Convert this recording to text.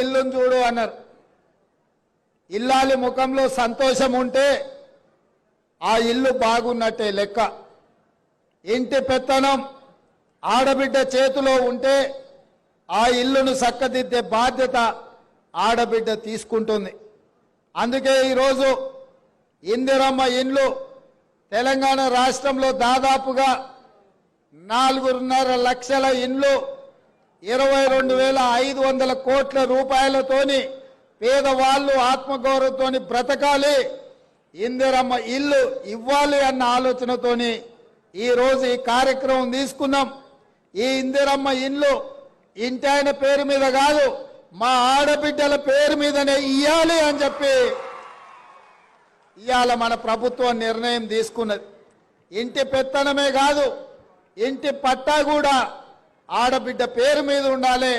ఇల్లును చూడు అన్నారు. ఇల్లాలి ముఖంలో సంతోషం ఉంటే ఆ ఇల్లు బాగున్నట్టే లెక్క. ఇంటి పెత్తనం ఆడబిడ్డ చేతిలో ఉంటే ఆ ఇల్లును చక్కదిద్దే బాధ్యత ఆడబిడ్డ తీసుకుంటుంది. అందుకే ఈరోజు ఇందిరమ్మ ఇండ్లు తెలంగాణ రాష్ట్రంలో దాదాపుగా నాలుగున్నర లక్షల ఇండ్లు ఇరవై రెండు వేల ఐదు వందల కోట్ల రూపాయలతోని పేదవాళ్ళు ఆత్మగౌరవంతోని బ్రతకాలి. ఇందిరమ్మ ఇల్లు ఇవ్వాలి అన్న ఆలోచనతోని ఈరోజు ఈ కార్యక్రమం తీసుకున్నాం. ఈ ఇందిరమ్మ ఇల్లు ఇంటాయన పేరు మీద కాదు మా ఆడబిడ్డల పేరు మీదనే ఇయ్యాలి అని చెప్పి ఇవాళ మన ప్రభుత్వం నిర్ణయం తీసుకున్నది. ఇంటి పెత్తనమే కాదు ఇంటి పట్టా కూడా ఆడబిడ్డ పేరు మీద ఉండాలి